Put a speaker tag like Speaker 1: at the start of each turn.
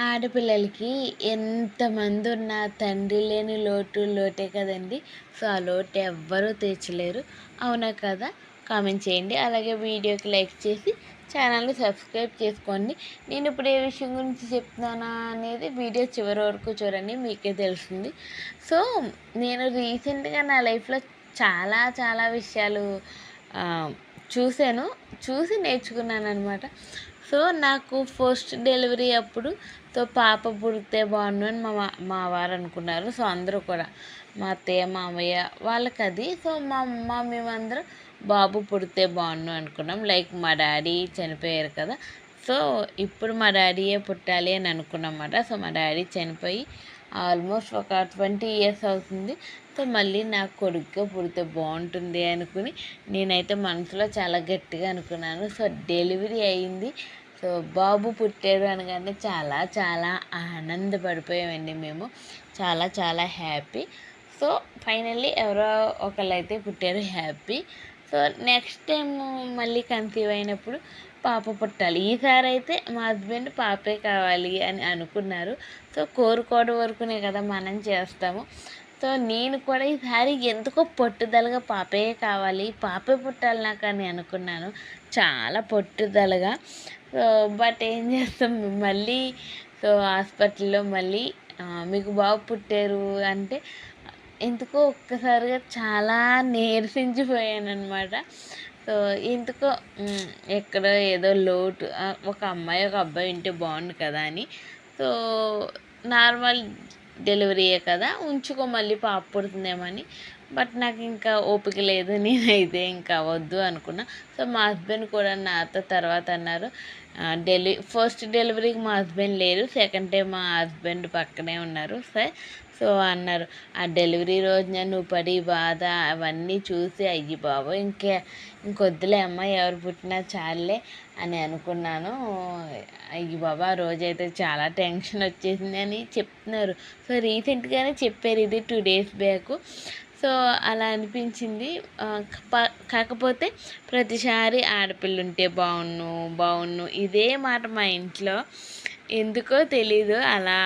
Speaker 1: ఆడపిల్లలకి ఎంతమంది ఉన్నా తండ్రి లేని లోటు లోటే కదండి. సో ఆ లోటు ఎవ్వరూ తీర్చలేరు. అవునా కదా? కామెంట్ చేయండి. అలాగే వీడియోకి లైక్ చేసి ఛానల్ని సబ్స్క్రైబ్ చేసుకోండి. నేను ఇప్పుడు ఏ విషయం గురించి చెప్తున్నానా అనేది వీడియో చివరి వరకు చూడండి మీకే తెలుస్తుంది. సో నేను రీసెంట్గా నా లైఫ్లో చాలా చాలా విషయాలు చూశాను చూసి నేర్చుకున్నాను అనమాట సో నాకు ఫస్ట్ డెలివరీ అప్పుడు సో పాప పుడితే బాగుండు అని మా మా వారు అనుకున్నారు. సో అందరూ కూడా మా అత్తయ్య మామయ్య వాళ్ళకి అది సో మా అమ్మ మేమందరం బాబు పుడితే బాగుండు అనుకున్నాం. లైక్ మా డాడీ చనిపోయారు కదా. సో ఇప్పుడు మా డాడీయే పుట్టాలి అని అనుకున్నమాట సో మా డాడీ చనిపోయి ఆల్మోస్ట్ ఒక ట్వంటీ ఇయర్స్ అవుతుంది. సో మళ్ళీ నాకు కొడుకుగా పుడితే బాగుంటుంది అనుకుని నేనైతే మనసులో చాలా గట్టిగా అనుకున్నాను. సో డెలివరీ అయింది. సో బాబు పుట్టాడు అనగానే చాలా చాలా ఆనందపడిపోయామండి మేము. చాలా చాలా హ్యాపీ. సో ఫైనల్లీ ఎవరో ఒకళ్ళైతే పుట్టారు హ్యాపీ. సో నెక్స్ట్ టైం మళ్ళీ కన్సీవ్ అయినప్పుడు పాప పుట్టాలి. ఈసారి అయితే మా హస్బెండ్ పాపే కావాలి అని అనుకున్నారు. సో కోరుకోవడం వరకునే కదా మనం చేస్తాము. సో నేను కూడా ఈసారి ఎందుకో పట్టుదలగా పాపే కావాలి. పాపే పుట్టాలి నాకు అని అనుకున్నాను. చాలా పట్టుదలగా. సో బట్ ఏం చేస్తాం? మళ్ళీ సో హాస్పిటల్లో మళ్ళీ మీకు బాబు పుట్టారు అంటే ఎందుకో ఒక్కసారిగా చాలా నీరసించిపోయాను అనమాట సో ఎందుకో ఎక్కడో ఏదో లోటు ఒక అమ్మాయి ఒక అబ్బాయి ఉంటే బాగుండు కదా అని. సో నార్మల్ డెలివరీయే కదా ఉంచుకో మళ్ళీ పాప పుడుతుందేమని. బట్ నాకు ఇంకా ఓపిక లేదు నేనైతే ఇంకా వద్దు అనుకున్నా. సో మా హస్బెండ్ కూడా నాతో తర్వాత అన్నారు డెలి ఫస్ట్ డెలివరీకి మా హస్బెండ్ లేరు సెకండ్ టైం మా హస్బెండ్ పక్కనే ఉన్నారు సార్. సో అన్నారు ఆ డెలివరీ రోజున నువ్వు పడి బాధ అవన్నీ చూసి అయ్యి బాబు ఇంకే ఇంకొద్దులే అమ్మ ఎవరు పుట్టినా చాలే అని అనుకున్నాను. అయ్యి బాబా ఆ రోజైతే చాలా టెన్షన్ వచ్చేసింది అని చెప్తున్నారు. సో రీసెంట్గానే చెప్పారు ఇది టూ డేస్ బ్యాక్. సో అలా అనిపించింది. కాకపోతే ప్రతిసారి ఆడపిల్ల ఉంటే బాగున్ను బాగున్ను ఇదే మాట మా ఇంట్లో. ఎందుకో తెలీదు అలా